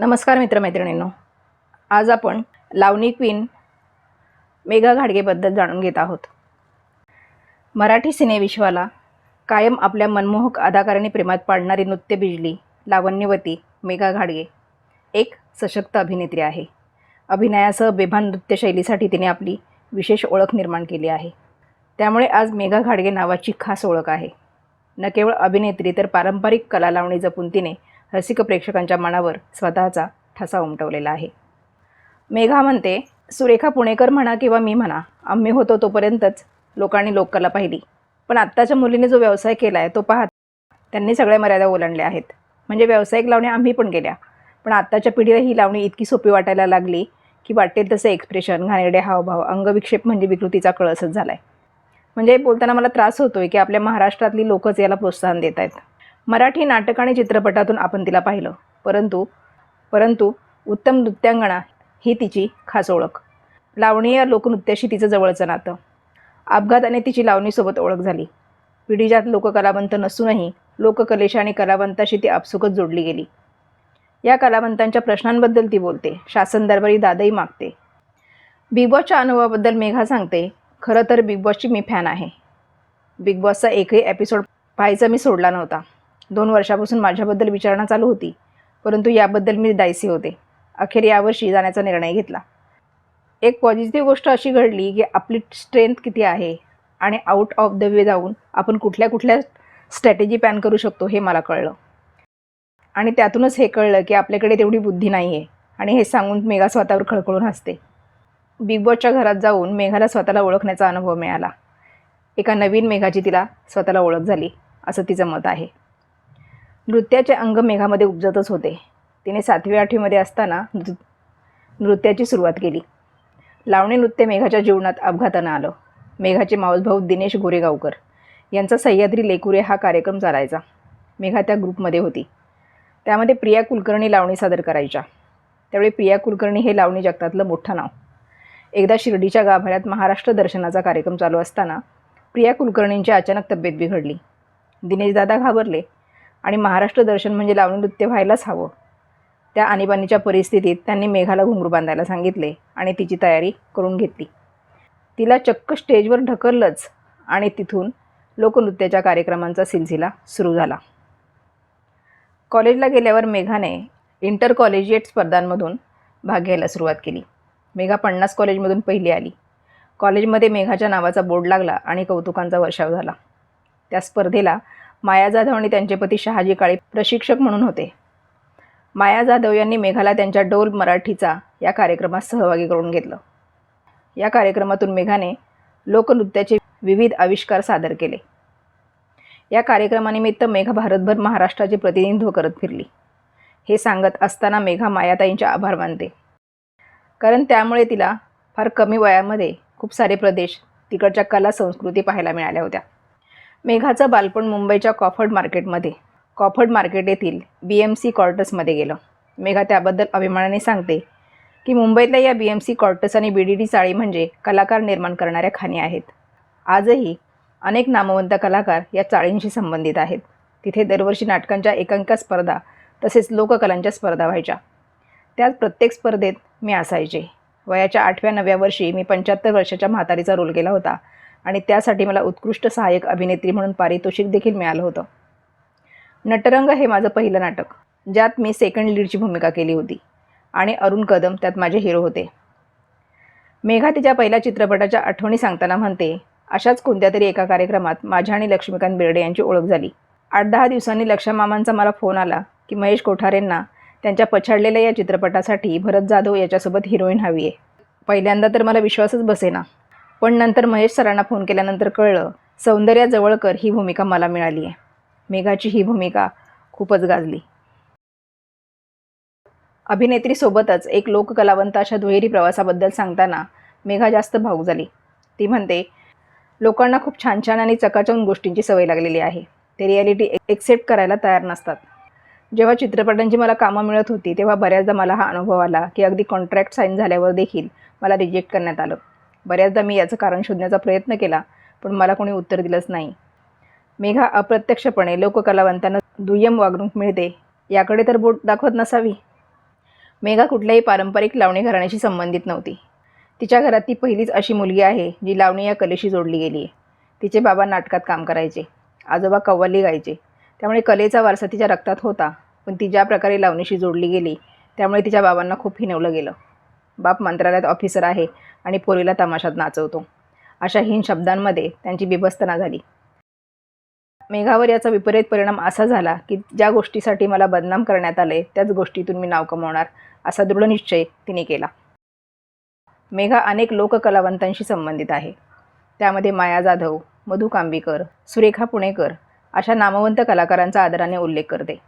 नमस्कार मित्रमैत्रिणींनो. आज आपण लावणी क्वीन मेघा घाडगेबद्दल जाणून घेत आहोत. मराठी सिनेविश्वाला कायम आपल्या मनमोहक अदाकाराने प्रेमात पाडणारी नृत्य बिजली लावण्यवती मेघा घाडगे. एक सशक्त अभिनेत्री आहे. अभिनयासह बेभान नृत्यशैलीसाठी तिने आपली विशेष ओळख निर्माण केली आहे. त्यामुळे आज मेघा घाडगे नावाची खास ओळख आहे. न केवळ अभिनेत्री तर पारंपरिक कला लावणी जपून तिने रसिक प्रेक्षकांच्या मनावर स्वतःचा ठसा उमटवलेला आहे. मेघा म्हणते सुरेखा पुणेकर म्हणा किंवा मी म्हणा आम्ही होतो तोपर्यंतच लोकांनी लोककला पाहिली. पण आत्ताच्या मुलीने जो व्यवसाय केला आहे तो पाहत त्यांनी सगळ्या मर्यादा ओलांडल्या आहेत. म्हणजे व्यावसायिक लावण्या आम्ही पण गेल्या. पण आत्ताच्या पिढीला ही लावणी इतकी सोपी वाटायला लागली की वाटेल तसं एक्सप्रेशन घाणेरडे हावभाव अंगविक्षेप म्हणजे विकृतीचा कळसच झाला आहे म्हणजे बोलताना मला त्रास होतोय की आपल्या महाराष्ट्रातली लोकच याला प्रोत्साहन देत आहेत मराठी नाटक आणि चित्रपटातून आपण तिला पाहिलं. परंतु परंतु उत्तम नृत्यांगणा ही तिची खास ओळख. लावणी या लोकनृत्याशी तिचं जवळचं नातं. अपघाताने तिची लावणीसोबत ओळख झाली. पिढीजात लोककलावंत नसूनही लोककलेशी आणि कलावंताशी ती आपसुकच जोडली गेली. या कलावंतांच्या प्रश्नांबद्दल ती बोलते शासन दरबारी दादही मागते. बिग बॉसच्या अनुभवाबद्दल मेघा सांगते खरं तर बिग बॉसची मी फॅन आहे. बिग बॉसचा एकही एपिसोड पाहायचा मी सोडला नव्हता. दोन वर्षापासून माझ्याबद्दल विचारणा चालू होती परंतु याबद्दल मी दायसी होते. अखेर यावर्षी जाण्याचा निर्णय घेतला. एक पॉझिटिव्ह गोष्ट अशी घडली की आपली स्ट्रेंथ किती आहे आणि आउट ऑफ द वे जाऊन आपण कुठल्या कुठल्या स्ट्रॅटेजी पॅन करू शकतो हे मला कळलं. आणि त्यातूनच हे कळलं की आपल्याकडे तेवढी बुद्धी नाही आहे आणि हे सांगून मेघा स्वतःवर खळखळून हसते. बिग बॉसच्या घरात जाऊन मेघाला स्वतःला ओळखण्याचा अनुभव मिळाला. एका नवीन मेघाची तिला स्वतःला ओळख झाली असं तिचं मत आहे. नृत्याचे अंग मेघामध्ये उपजतच होते. तिने सातवी आठवीमध्ये असताना नृ नृत्याची सुरुवात केली. लावणी नृत्य मेघाच्या जीवनात अपघातानं आलं. मेघाचे मावसभाऊ दिनेश गोरेगावकर यांचा सह्याद्री लेकुरे हा कार्यक्रम चालायचा. मेघा त्या ग्रुपमध्ये होती. त्यामध्ये प्रिया कुलकर्णी लावणी सादर करायच्या. त्यावेळी प्रिया कुलकर्णी हे लावणी जगतातलं मोठं नाव. एकदा शिर्डीच्या गाभाऱ्यात महाराष्ट्र दर्शनाचा कार्यक्रम चालू असताना प्रिया कुलकर्णींची अचानक तब्येत बिघडली. दिनेशदादा घाबरले. आणि महाराष्ट्र दर्शन म्हणजे लावणी नृत्य व्हायलाच हवं. त्या आणीबाणीच्या परिस्थितीत त्यांनी मेघाला घुंगरू बांधायला सांगितले आणि तिची तयारी करून घेतली. तिला चक्क स्टेजवर ढकललंच आणि तिथून लोकनृत्याच्या कार्यक्रमांचा सिलसिला सुरू झाला. कॉलेजला गेल्यावर मेघाने इंटर कॉलेजिएट स्पर्धांमधून भाग घ्यायला सुरुवात केली. मेघा पन्नास कॉलेजमधून पहिली आली. कॉलेजमध्ये मेघाच्या नावाचा बोर्ड लागला आणि कौतुकांचा वर्षाव झाला. त्या स्पर्धेला माया जाधव आणि त्यांचे पती शहाजी काळे प्रशिक्षक म्हणून होते. माया जाधव यांनी मेघाला त्यांच्या डोल मराठीचा या कार्यक्रमात सहभागी करून घेतलं. या कार्यक्रमातून मेघाने लोकनृत्याचे विविध आविष्कार सादर केले. या कार्यक्रमानिमित्त मेघा भारतभर महाराष्ट्राचे प्रतिनिधित्व करत फिरली. हे सांगत असताना मेघा मायाताईंचे आभार मानते. कारण त्यामुळे तिला फार कमी वयामध्ये खूप सारे प्रदेश तिकडच्या कला संस्कृती पाहायला मिळाल्या होत्या. मेघाचं बालपण मुंबईच्या कॉफर्ड मार्केटमध्ये. कॉफर्ड मार्केट येथील बी एम सी क्वार्टर्समध्ये गेलं. मेघा त्याबद्दल अभिमानाने सांगते की मुंबईतल्या या बी एम सी क्वार्टर्स आणि बी डी डी चाळी म्हणजे कलाकार निर्माण करणाऱ्या खाणी आहेत. आजही अनेक नामवंत कलाकार या चाळींशी संबंधित आहेत. तिथे दरवर्षी नाटकांच्या एकांका स्पर्धा तसेच लोककलांच्या स्पर्धा व्हायच्या. त्यात प्रत्येक स्पर्धेत मी असायचे. वयाच्या आठव्या नवव्या वर्षी मी पंच्याहत्तर वर्षाच्या म्हातारीचा रोल केला होता. आणि त्यासाठी मला उत्कृष्ट सहाय्यक अभिनेत्री म्हणून पारितोषिक देखील मिळालं होतं. नटरंग हे माझं पहिलं नाटक ज्यात मी सेकंड लीडची भूमिका केली होती आणि अरुण कदम त्यात माझे हिरो होते. मेघा तिच्या पहिल्या चित्रपटाच्या आठवणी सांगताना म्हणते अशाच कोणत्या तरी एका कार्यक्रमात माझ्या आणि लक्ष्मीकांत बेर्डे यांची ओळख झाली. आठ दहा दिवसांनी लक्षामामांचा मला फोन आला की महेश कोठारेंना त्यांच्या पछाडलेल्या या चित्रपटासाठी भरत जाधव याच्यासोबत हिरोईन हवी आहे पहिल्यांदा तर मला विश्वासच बसेना. पण नंतर महेश सरांना फोन केल्यानंतर कळलं सौंदर्या जवळकर ही भूमिका मला मिळाली आहे. मेघाची ही भूमिका खूपच गाजली. अभिनेत्रीसोबतच एक लोककलावंत अशा दुहेरी प्रवासाबद्दल सांगताना मेघा जास्त भाऊक झाली. ती म्हणते लोकांना खूप छान छान आणि चकाचौन गोष्टींची सवय लागलेली आहे. ते रिॲलिटी एक्सेप्ट करायला तयार नसतात. जेव्हा चित्रपटांची मला कामं मिळत होती तेव्हा बऱ्याचदा मला हा अनुभव आला की अगदी कॉन्ट्रॅक्ट साईन झाल्यावर देखील मला रिजेक्ट करण्यात आलं. बऱ्याचदा मी याचं कारण शोधण्याचा प्रयत्न केला पण मला कोणी उत्तर दिलंच नाही. मेघा अप्रत्यक्षपणे लोककलावंतांना दुय्यम वागणूक मिळते याकडे तर बोट दाखवत नसावी. मेघा कुठल्याही पारंपरिक लावणी घराण्याशी संबंधित नव्हती. तिच्या घरात ती पहिलीच अशी मुलगी आहे जी लावणी या कलेशी जोडली गेली आहे तिचे बाबा नाटकात काम करायचे आजोबा कव्वाली गायचे. त्यामुळे कलेचा वारसा तिच्या रक्तात होता पण ती ज्या प्रकारे लावणीशी जोडली गेली त्यामुळे तिच्या बाबांना खूप हिनवलं गेलं. बाप मंत्रालयात ऑफिसर आहे आणि पोरीला तमाशात नाचवतो. अशा हीन शब्दांमध्ये त्यांची बिभस्तना झाली. मेघावर याचा विपरीत परिणाम असा झाला की ज्या गोष्टीसाठी मला बदनाम करण्यात आले त्याच गोष्टीतून मी नाव कमवणार असा दृढ निश्चय तिने केला. मेघा अनेक लोककलावंतांशी संबंधित आहे. त्यामध्ये माया जाधव मधु कांबीकर सुरेखा पुणेकर अशा नामवंत कलाकारांचा आदराने उल्लेख करते.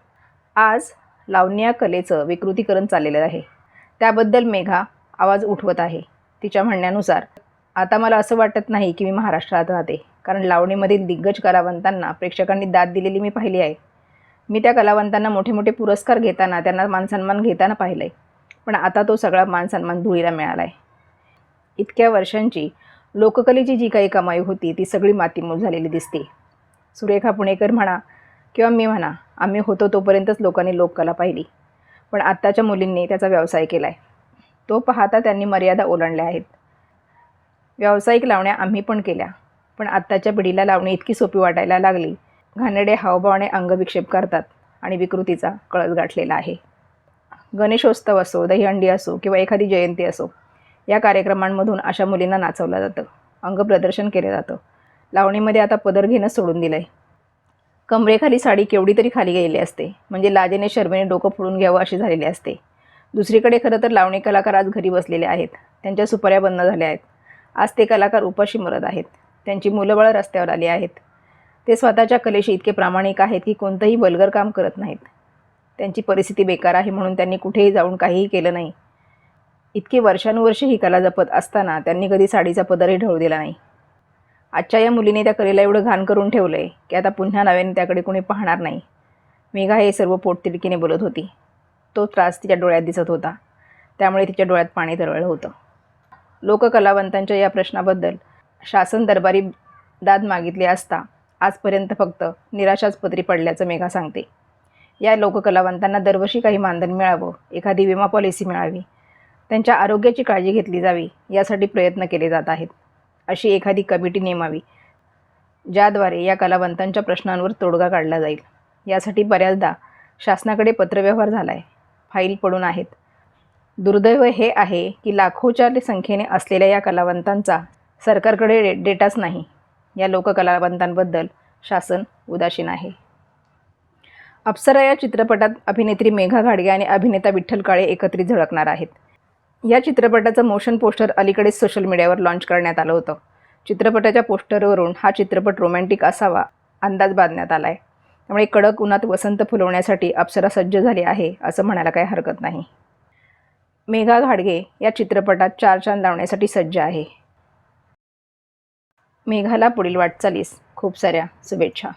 आज लावण्या कलेचं विकृतीकरण चाललेलं आहे. त्याबद्दल मेघा आवाज उठवत आहे. तिच्या म्हणण्यानुसार. आता मला असं वाटत नाही की मी महाराष्ट्रात राहते कारण लावणीमधील दिग्गज कलावंतांना प्रेक्षकांनी दाद दिलेली मी पाहिली आहे. मी त्या कलावंतांना मोठे मोठे पुरस्कार घेताना त्यांना मानसन्मान घेताना पाहिलं आहे पण आता तो सगळा मानसन्मान धुळीला मिळाला आहे इतक्या वर्षांची लोककलेची जी काही कमाई होती ती सगळी मातीमोल झालेली दिसते. सुरेखा पुणेकर म्हणा किंवा मी म्हणा आम्ही होतो तोपर्यंतच लोकांनी लोककला पाहिली. पण आत्ताच्या मुलींनी त्याचा व्यवसाय केला आहे तो पाहता त्यांनी मर्यादा ओलांडल्या आहेत. व्यावसायिक लावण्या आम्ही पण केल्या पण आत्ताच्या पिढीला लावणी इतकी सोपी वाटायला लागली. घाणेडे हावभावाने अंगविक्षेप करतात आणि विकृतीचा कळस गाठलेला आहे. गणेशोत्सव असो दहीहंडी असो किंवा एखादी जयंती असो या कार्यक्रमांमधून अशा मुलींना नाचवलं जातं अंगप्रदर्शन केलं जातं. लावणीमध्ये आता पदर घेणं सोडून दिलं आहे कमरेखाली साडी केवढी तरी खाली गेलेली असते म्हणजे लाजेने शर्मेने डोकं फोडून घ्यावं अशी झालेली असते. दुसरीकडे खरं तर लावणी कलाकार आज घरी बसलेले आहेत. त्यांच्या सुपाऱ्या बंद झाल्या आहेत. आज ते कलाकार उपाशी मरत आहेत. त्यांची मुलंबाळं रस्त्यावर आली आहेत. ते स्वतःच्या कलेशी इतके प्रामाणिक आहेत की कोणतंही बलगर काम करत नाहीत. त्यांची परिस्थिती बेकार आहे म्हणून त्यांनी कुठेही जाऊन काहीही केलं नाही. इतकी वर्षानुवर्षे ही कला जपत असताना त्यांनी कधी साडीचा पदरही ढळू दिला नाही. आजच्या या मुलीने त्या कलेला एवढं घाण करून ठेवलं आहे की आता पुन्हा नव्याने त्याकडे कोणी पाहणार नाही. मेघा हे सर्व पोटतिडकीने बोलत होती. तो त्रास तिच्या डोळ्यात दिसत होता. त्यामुळे तिच्या डोळ्यात पाणी तरळलं होतं. लोककलावंतांच्या या प्रश्नाबद्दल शासन दरबारी दाद मागितली असता आजपर्यंत फक्त निराशाच पदरी पडल्याचं मेघा सांगते. या लोककलावंतांना दरवर्षी काही मानधन मिळावं एखादी विमा पॉलिसी मिळावी त्यांच्या आरोग्याची काळजी घेतली जावी यासाठी प्रयत्न केले जात आहेत. अशी एखादी कमिटी नेमावी ज्याद्वारे या कलावंतांच्या प्रश्नांवर तोडगा काढला जाईल. यासाठी बऱ्याचदा शासनाकडे पत्रव्यवहार झाला आहे फाईल पडून आहेत. दुर्दैव हे आहे की लाखोच्या संख्येने असलेल्या या कलावंतांचा सरकारकडे डे डेटाच नाही. या लोककलावंतांबद्दल शासन उदासीन आहे. अप्सरा या चित्रपटात अभिनेत्री मेघा घाडगे आणि अभिनेता विठ्ठल काळे एकत्रित झळकणार आहेत. या चित्रपटाचं मोशन पोस्टर अलीकडेच सोशल मीडियावर लॉन्च करण्यात आलं होतं. चित्रपटाच्या पोस्टरवरून हा चित्रपट रोमॅन्टिक असावा अंदाज बांधण्यात आला आहे त्यामुळे कडक उन्हात वसंत फुलवण्यासाठी अप्सरा सज्ज झाली आहे असं म्हणायला काही हरकत नाही. मेघा घाडगे या चित्रपटात चार चांद लावण्यासाठी सज्ज आहे. मेघाला पुढील वाटचालीस. खूप साऱ्या शुभेच्छा.